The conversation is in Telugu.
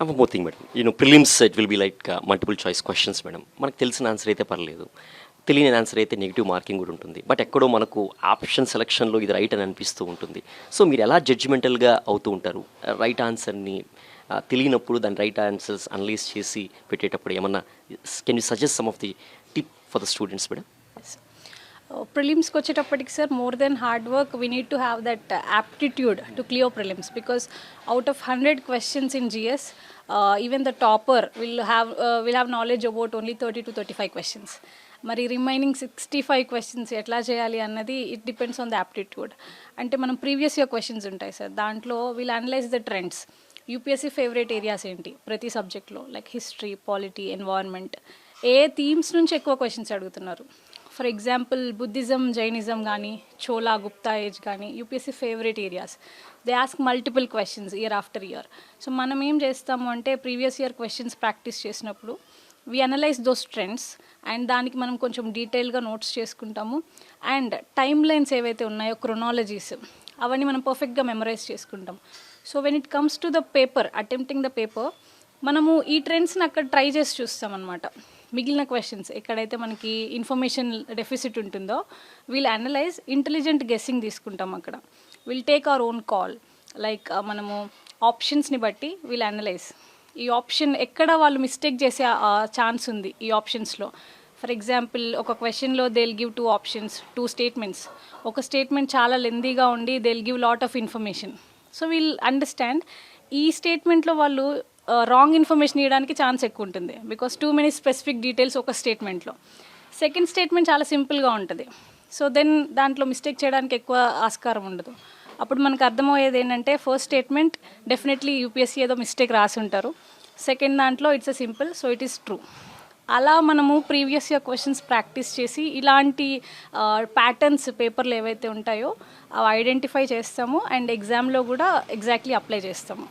More thing madam you know prelims it will be like multiple choice questions madam మనకు తెలిసిన ఆన్సర్ అయితే పర్లేదు. తెలియని ఆన్సర్ అయితే నెగిటివ్ మార్కింగ్ కూడా ఉంటుంది. బట్ ఎక్కడో మనకు ఆప్షన్ సెలక్షన్లో ఇది రైట్ అని అనిపిస్తూ ఉంటుంది. సో మీరు ఎలా జడ్జిమెంటల్గా అవుతూ ఉంటారు? Uh, రైట్ ఆన్సర్ని uh, తెలియనప్పుడు దాని రైట్ ఆన్సర్స్ అనలైజ్ చేసి పెట్టేటప్పుడు ఏమన్నా can you suggest some of the tip for the students madam ప్రిలిమ్స్కి వచ్చేటప్పటికి sir more then hard work we need to have that aptitude to clear prelims because out of hundred questions in GS even the topper will have will have knowledge about only thirty to thirty five questions మరి రిమైనింగ్ సిక్స్టీ ఫైవ్ క్వశ్చన్స్ ఎట్లా చేయాలి అన్నది it depends on the aptitude అంటే మనం ప్రీవియస్ ఇయర్ క్వశ్చన్స్ ఉంటాయి సార్ దాంట్లో will analyse the trends UPSC favourite areas ఏంటి? ప్రతి సబ్జెక్ట్లో లైక్ హిస్టరీ పాలిటీ ఎన్వైర్న్మెంట్ ఏ థీమ్స్ నుంచి ఎక్కువ క్వశ్చన్స్ అడుగుతున్నారు? ఫర్ ఎగ్జాంపుల్ బుద్ధిజం జైనిజం కానీ చోలా గుప్తా ఏజ్ కానీ UPSC favourite areas. They ask multiple questions year after year. So మనం ఏం చేస్తాము అంటే ప్రీవియస్ ఇయర్ క్వశ్చన్స్ ప్రాక్టీస్ చేసినప్పుడు we analyse those trends and దానికి మనం కొంచెం డీటెయిల్గా నోట్స్ చేసుకుంటాము. అండ్ టైమ్ లైన్స్ ఏవైతే ఉన్నాయో క్రొనాలజీస్ అవన్నీ మనం పర్ఫెక్ట్గా మెమరైజ్ చేసుకుంటాం so when it comes to the paper attempting the paper మనము ఈ ట్రెండ్స్ని అక్కడ ట్రై చేసి చూస్తాం అనమాట మిగిలిన క్వశ్చన్స్ ఎక్కడైతే మనకి ఇన్ఫర్మేషన్ డెఫిసిట్ ఉంటుందో వీల్ అనలైజ్ ఇంటెలిజెంట్ గెస్సింగ్ తీసుకుంటాం అక్కడ. Will take our own call like మనము ఆప్షన్స్ని బట్టి వీల్ అనలైజ్ ఈ ఆప్షన్ ఎక్కడ వాళ్ళు మిస్టేక్ చేసే ఛాన్స్ ఉంది ఈ ఆప్షన్స్లో ఫర్ ఎగ్జాంపుల్ ఒక క్వశ్చన్లో they give two options two statements ఒక స్టేట్మెంట్ చాలా లెందీగా ఉండి they give lot of information so we'll understand ఈ స్టేట్మెంట్లో వాళ్ళు రాంగ్ ఇన్ఫర్మేషన్ ఇవ్వడానికి ఛాన్స్ ఎక్కువ ఉంటుంది because too many specific details ఒక స్టేట్మెంట్లో సెకండ్ స్టేట్మెంట్ చాలా సింపుల్గా ఉంటుంది. సో దెన్ దాంట్లో మిస్టేక్ చేయడానికి ఎక్కువ ఆస్కారం ఉండదు. అప్పుడు మనకు అర్థమయ్యేది ఏంటంటే ఫస్ట్ స్టేట్మెంట్ డెఫినెట్లీ యూపీఎస్సీ ఏదో మిస్టేక్ రాసి ఉంటారు. సెకండ్ దాంట్లో it's a simple so it is true అలా మనము ప్రీవియస్ ఇయర్ క్వశ్చన్స్ ప్రాక్టీస్ చేసి ఇలాంటి ప్యాటర్న్స్ పేపర్లు ఏవైతే ఉంటాయో అవి ఐడెంటిఫై చేస్తాము. అండ్ ఎగ్జామ్లో కూడా ఎగ్జాక్ట్లీ అప్లై చేస్తాము.